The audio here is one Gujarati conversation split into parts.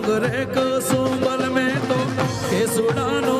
રંગ રે કસુંબલ મેં તો કેસુડાનો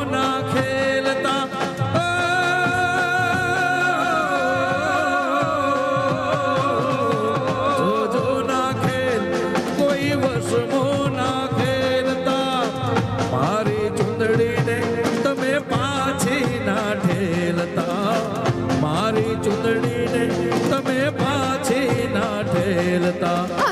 મારી ચૂંટણીને તમે પાછી ના ઠેલતા.